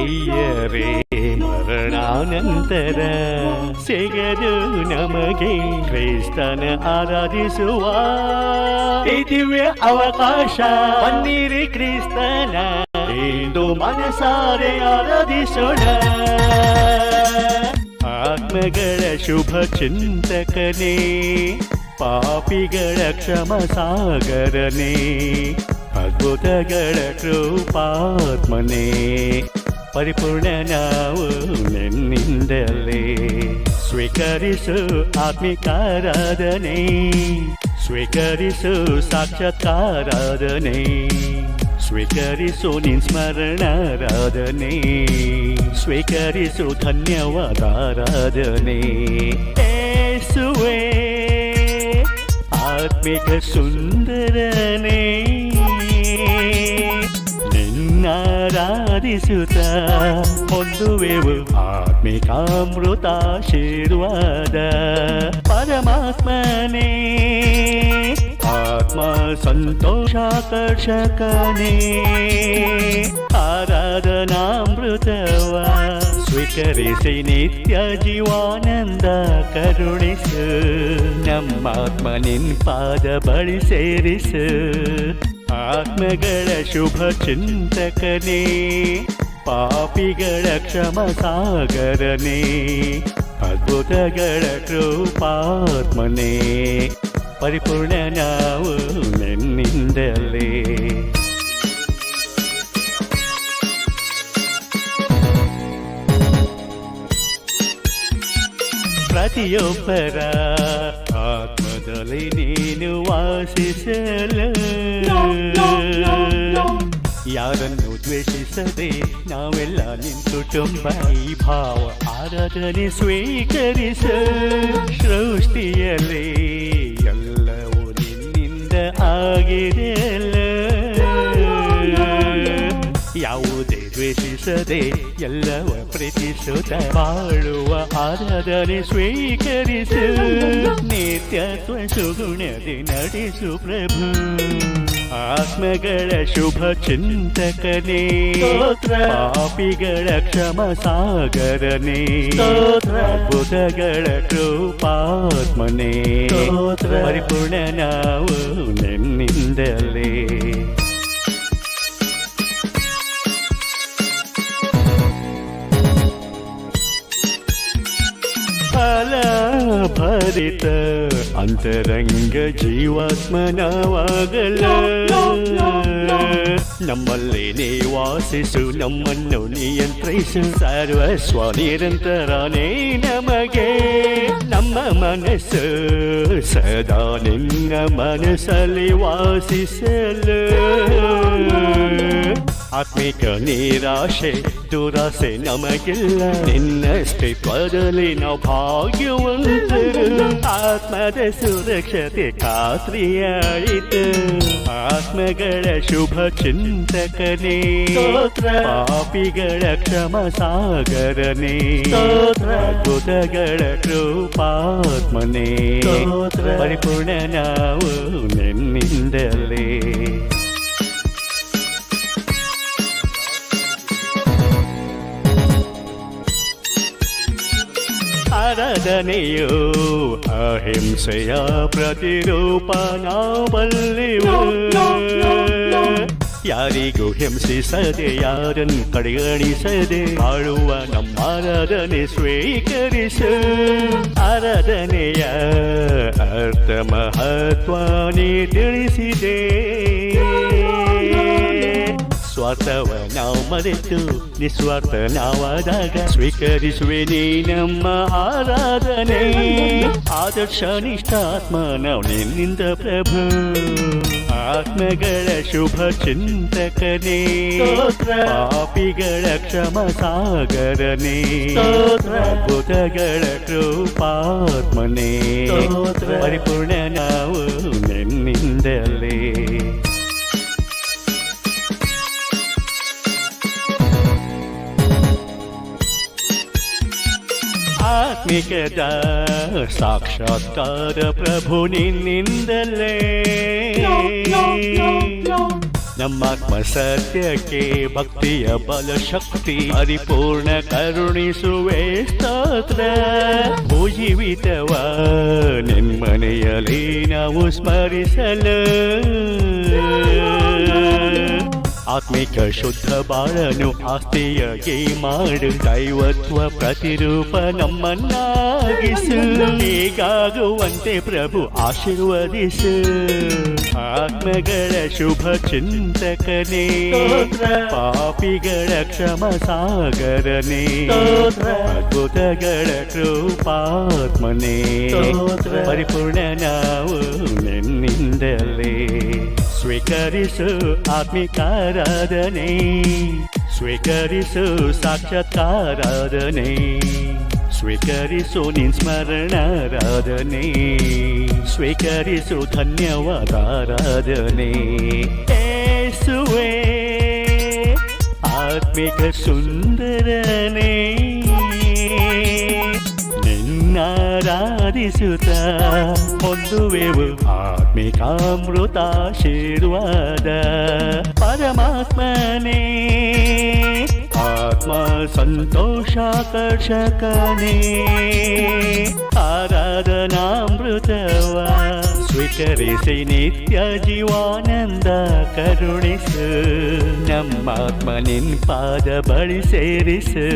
ಒಡೆಯರೇ ಮರಣಾನಂತರ ಸಿಗದು ನಮಗೆ ಕ್ರೈಸ್ತನ ಆರಾಧಿಸುವ ಈ ದಿವ್ಯ ಅವಕಾಶ. ಬನ್ನಿರಿ ಕ್ರಿಸ್ತನ, ಇಂದು ಮನಸಾರೆ ಆರಾಧಿಸೋಣ. ಆತ್ಮಗಳ ಶುಭ ಚಿಂತಕನೇ, ಪಾಪಿಗಳ ಕ್ಷಮ ಸಾಗರನೇ, ಅದ್ಭುತಗಳ ಕೃಪಾತ್ಮನೇ. ಪರಿಪೂರ್ಣ ನಾವು ನಿನ್ನಿಂದಲೇ. ಸ್ವೀಕರಿಸು ಆತ್ಮಿಕಾರಾಧನೆ. ಸ್ವೀಕರಿಸು ಸಾಕ್ಷಾತ್ಕಾರಾಧನೆ ಸ್ವೀಕರಿಸು ನಿನ್ ಸ್ಮರಣಾರಾಧನೆ. ಸ್ವೀಕರಿಸು ಧನ್ಯವಾದಾರಾಧನೆ. ಏಸುವೆ, ಆತ್ಮಿಕ ಸುಂದರನೇ. ನಿನ್ನಾರಾಧಿಸುತ್ತ ಹೊಂದುವೆವು ಆತ್ಮಿಕಾಮೃತ ಆಶೀರ್ವಾದ ಪರಮಾತ್ಮನೇ ಆತ್ಮ ಸಂತೋಷಾಕರ್ಷಕನೇ ಆರಾಧನಾಮೃತವ ಸ್ವೀಕರಿಸಿ ನಿತ್ಯ ಜೀವಾನಂದ ಕರುಣಿಸು ನಮ್ಮಾತ್ಮ ನಿನ್ ಪಾದ ಬಳಿ ಸೇರಿಸು ಆತ್ಮಗಳ ಶುಭ ಚಿಂತಕನೇ ಪಾಪಿಗಳ ಕ್ಷಮ ಸಾಗರನೇ ಅದ್ಭುತಗಳ ಕೃಪಾತ್ಮನೇ ಪರಿಪೂರ್ಣ ನಾವು ನಿನ್ನಿಂದಲೇ ಪ್ರತಿಯೊಬ್ಬರ ಆತ್ಮದಲ್ಲಿ ನೀನು ವಾಸಿಸಲು. ಯಾರನ್ನು ದ್ವೇಷಿಸದೆ ನಾವೆಲ್ಲ ನಿಂತು ತುಂಬ ಈ ಭಾವ ಆರಾಧನೆ ಸ್ವೀಕರಿಸ. ಸೃಷ್ಟಿಯಲ್ಲಿ ಎಲ್ಲವೂ ನಿನ್ನಿಂದ ಆಗಿದೆಯಲ್ಲ. ಯಾವುದೇ ದ್ವೇಷಿಸದೆ ಎಲ್ಲವ ಪ್ರೀತಿಸುತ್ತ ಬಾಳುವ ಆರಾಧನೆ ಸ್ವೀಕರಿಸು. ನಿತ್ಯತ್ವ ಸುಗುಣದಿ ನಡೆಸು ಪ್ರಭು. ಆತ್ಮಗಳ ಶುಭ ಚಿಂತಕನೇ. ಪಾಪಿಗಳ ಕ್ಷಮ ಸಾಗರನೇ. ಬುಧಗಳ ಕೃಪಾತ್ಮನೇ. ಪರಿಪೂರ್ಣ ನಾವು ನಿನ್ನಿಂದಲೇ. ಭರಿತ ಅಂತರಂಗ ಜೀವಾತ್ಮನವಾಗಲ. ನಮ್ಮಲ್ಲಿ ನಿವಾಸಿಸು, ನಮ್ಮನ್ನು ನಿಯಂತ್ರಿಸು, ಸರ್ವಸ್ವ ನಿರಂತರನೇ ನಮಗೆ. ನಮ್ಮ ಮನಸ್ಸು ಸದಾ ನಿನ್ನ ಮನಸ್ಸಲ್ಲಿ ವಾಸಿಸಲು. ಆತ್ಮಿಕ ನಿರಾಶೆ, ದುರಾಸೆ ನಮಗಿಲ್ಲ. ನಿನ್ನಷ್ಟೇ ಸ್ಥಿತ್ವದಲ್ಲಿ ನಾವು ಭಾಗ್ಯವಂತರು. ಆತ್ಮದ ಸುರಕ್ಷತೆ ಖಾತ್ರಿಯಾಯಿತು ಆತ್ಮಗಳ ಶುಭ ಚಿಂತಕನೇ ಪಾಪಿಗಳ ಕ್ಷಮ ಸಾಗರನೇ ಅದ್ಭುತಗಳ ಕೃಪಾತ್ಮನೇ ಪರಿಪೂರ್ಣ ನಾವು ನಿನ್ನಿಂದಲೇ ಆರಾಧನೆಯು ಅಹಿಂಸೆಯ ಪ್ರತಿರೂಪ ನಾವಲ್ಲಿವು ಯಾರಿಗೂ ಹಿಂಸಿಸದೆ ಯಾರನ್ನು ಕಡೆಗಣಿಸದೆ ಆಳುವ ನಮ್ಮ ಆರಾಧನೆ ಸ್ವೀಕರಿಸು. ಆರಾಧನೆಯ ಅರ್ಥ ಮಹತ್ವ ತಿಳಿಸಿದೆ. ಸ್ವಾರ್ಥವ ನಾವು ಮರೆತು ನಿಸ್ವಾರ್ಥ ನಾವಾದಾಗ ಸ್ವೀಕರಿಸುವೆ ನೀ ನಮ್ಮ ಆರಾಧನೆ. ಆದರ್ಶ ನಿಷ್ಠಾತ್ಮ ನಾವು ನಿನ್ನಿಂದ ಪ್ರಭು? ಆತ್ಮಗಳ ಶುಭ ಚಿಂತಕನೇ. ಪಾಪಿಗಳ ಕ್ಷಮ ಸಾಗರನೇ. ಬುಧಗಳ ಕೃಪಾತ್ಮನೇ. ಪರಿಪೂರ್ಣ ನಾವು ನಿನ್ನಿಂದಲೇ. ಆತ್ಮಿಕದ ಸಾಕ್ಷಾತ್ಕಾರ ಪ್ರಭು ನಿನ್ನಿಂದಲೇ. ನಮ್ಮಾತ್ಮ ಸತ್ಯಕ್ಕೆ ಭಕ್ತಿಯ ಬಲಶಕ್ತಿ ಪರಿಪೂರ್ಣ ಕರುಣಿಸುವೆ ಸ್ತೋತ್ರ. ಭೂಜೀವಿತವ ನಿನ್ಮನೆಯಲ್ಲಿ ನಾವು ಸ್ಮರಿಸಲು. ಆತ್ಮಿಕ ಶುದ್ಧ ಬಾಳನು ಆಸ್ತಿಯಾಗಿ ಮಾಡು. ದೈವತ್ವ ಪ್ರತಿರೂಪ ನಮ್ಮನ್ನಾಗಿಸು. ಹೀಗಾಗುವಂತೆ ಪ್ರಭು ಆಶೀರ್ವದಿಸು. ಆತ್ಮಗಳ ಶುಭ ಚಿಂತಕನೇ. ಪಾಪಿಗಳ ಕ್ಷಮ ಸಾಗರನೇ ಅದ್ಭುತಗಳ ಕೃಪಾತ್ಮನೇ. ಪರಿಪೂರ್ಣ ನಾವು ನಿನ್ನಿಂದಲೇ. ಸ್ವೀಕರಿಸು ಆತ್ಮಿಕಾರಾಧನೆ. ಸ್ವೀಕರಿಸು ಸಾಕ್ಷಾತ್ಕಾರಾಧನೆ ಸ್ವೀಕರಿಸು ನಿನ್ ಸ್ಮರಣಾರಾಧನೆ. ಸ್ವೀಕರಿಸು ಧನ್ಯವಾದಾರಾಧನೆ. ಏಸುವೆ ಆತ್ಮಿಕ ಸುಂದರನೇ. ನಿನ್ನಾರಾಧಿಸುತ್ತ ಹೊಂದುವೆವು ಆತ್ಮಿಕಾಮೃತ ಆಶೀರ್ವಾದ ಪರಮಾತ್ಮನೇ. ಆತ್ಮ ಸಂತೋಷಾಕರ್ಷಕನೇ. ಆರಾಧನಾಮೃತವ ಸ್ವೀಕರಿಸಿ ನಿತ್ಯ ಜೀವಾನಂದ ಕರುಣಿಸು. ನಮ್ಮಾತ್ಮ ನಿನ್ ಪಾದ ಬಳಿ ಸೇರಿಸು.